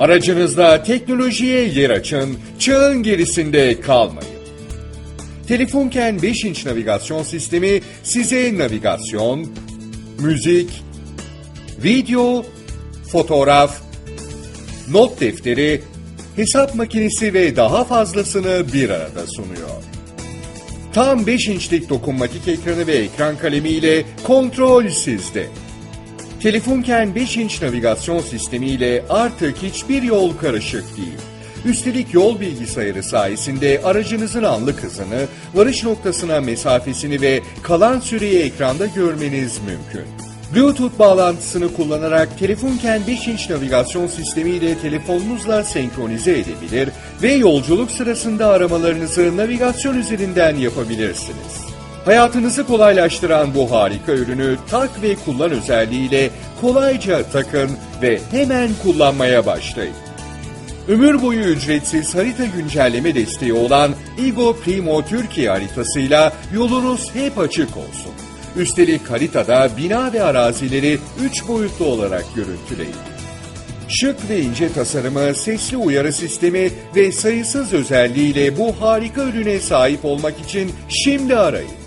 Aracınızda teknolojiye yer açın, çağın gerisinde kalmayın. Telefonken 5 inç navigasyon sistemi size navigasyon, müzik, video, fotoğraf, not defteri, hesap makinesi ve daha fazlasını bir arada sunuyor. Tam 5 inçlik dokunmatik ekranı ve ekran kalemiyle kontrol sizde. Telefonken 5 inç navigasyon sistemiyle artık hiçbir yol karışık değil. Üstelik yol bilgisayarı sayesinde aracınızın anlık hızını, varış noktasına mesafesini ve kalan süreyi ekranda görmeniz mümkün. Bluetooth bağlantısını kullanarak telefonken 5 inç navigasyon sistemiyle telefonunuzla senkronize edebilir ve yolculuk sırasında aramalarınızı navigasyon üzerinden yapabilirsiniz. Hayatınızı kolaylaştıran bu harika ürünü tak ve kullan özelliğiyle kolayca takın ve hemen kullanmaya başlayın. Ömür boyu ücretsiz harita güncelleme desteği olan Igo Primo Türkiye haritasıyla yolunuz hep açık olsun. Üstelik haritada bina ve arazileri 3 boyutlu olarak görüntüleyin. Şık ve ince tasarımı, sesli uyarı sistemi ve sayısız özelliğiyle bu harika ürüne sahip olmak için şimdi arayın.